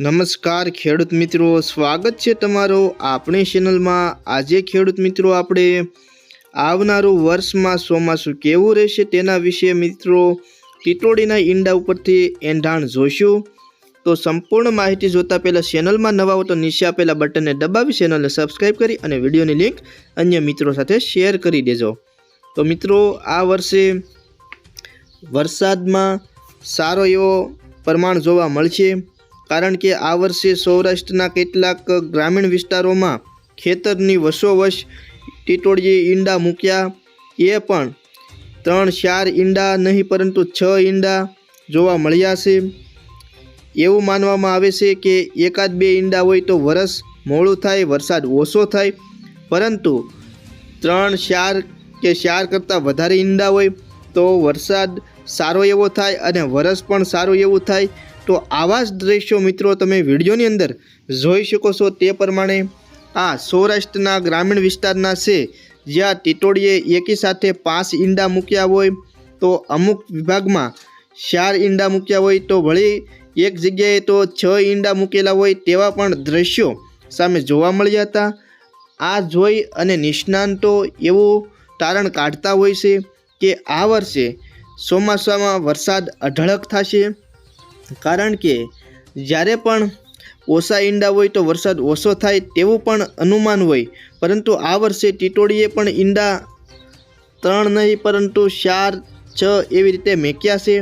નમસ્કાર ખેડૂત મિત્રો, સ્વાગત છે તમારો આપણી ચેનલમાં. આજે ખેડૂત મિત્રો, આપણે આવનારું વર્ષમાં ચોમાસું કેવું રહેશે તેના વિશે મિત્રો ટીટોડીના ઈંડા ઉપરથી એંધાણ જોઈશું. તો સંપૂર્ણ માહિતી જોતા પહેલાં ચેનલમાં નવા હો તો નીચે આપેલા બટનને દબાવી ચેનલને સબસ્ક્રાઈબ કરી અને વિડીયોની લિંક અન્ય મિત્રો સાથે શેર કરી દેજો. તો મિત્રો, આ વર્ષે વરસાદમાં સારો એવો પ્રમાણ જોવા મળશે. કારણ કે આ વર્ષે સૌરાષ્ટ્રના કેટલાક ગ્રામીણ વિસ્તારોમાં ખેતરની વસોવશ ટીટોળીએ ઈંડા મૂક્યા. એ પણ ત્રણ ચાર ઈંડા નહીં, પરંતુ છ ઈંડા જોવા મળ્યા છે. એવું માનવામાં આવે છે કે એકાદ બે ઈંડા હોય તો વરસ મોડું થાય, વરસાદ ઓછો થાય. પરંતુ ત્રણ ચાર કે ચાર કરતાં વધારે ઈંડા હોય તો વરસાદ સારો એવો થાય અને વરસ પણ સારું એવું થાય. તો આવા જ દ્રશ્યો મિત્રો તમે વિડીયોની અંદર જોઈ શકો છો તે પ્રમાણે આ સૌરાષ્ટ્રના ગ્રામીણ વિસ્તારના છે, જ્યાં ટીટોળીએ એકી સાથે પાંચ ઈંડા મૂક્યા હોય, તો અમુક વિભાગમાં ચાર ઈંડા મૂક્યા હોય, તો વળી એક જગ્યાએ તો છ ઈંડા મૂકેલા હોય તેવા પણ દ્રશ્યો સામે જોવા મળ્યા હતા. આ જોઈ અને નિષ્ણાંતો એવું તારણ કાઢતા હોય છે કે આ વર્ષે ચોમાસામાં વરસાદ અઢળક થશે. કારણ કે જ્યારે પણ ઓછા ઈંડા હોય તો વરસાદ ઓછો થાય તેવું પણ અનુમાન હોય. પરંતુ આ વર્ષે ટીટોળીએ પણ ઈંડા ત્રણ નહીં, પરંતુ ચાર, છ એવી રીતે મેક્યા છે.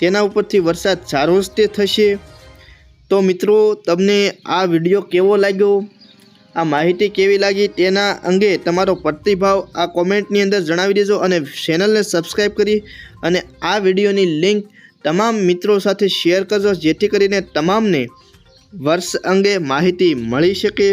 તેના ઉપરથી વરસાદ સારો જ થશે. તો મિત્રો, તમને આ વીડિયો કેવો લાગ્યો? આ માહિતી કેવી લાગી? તેના અંગે તમારો પ્રતિભાવ આ કોમેન્ટની અંદર જણાવી દેજો અને ચેનલને સબસ્ક્રાઈબ કરી અને આ વિડીયોની લિંક તમામ મિત્રો સાથે શેર કરજો જેથી કરીને તમામને વર્ષ અંગે માહિતી મળી શકે.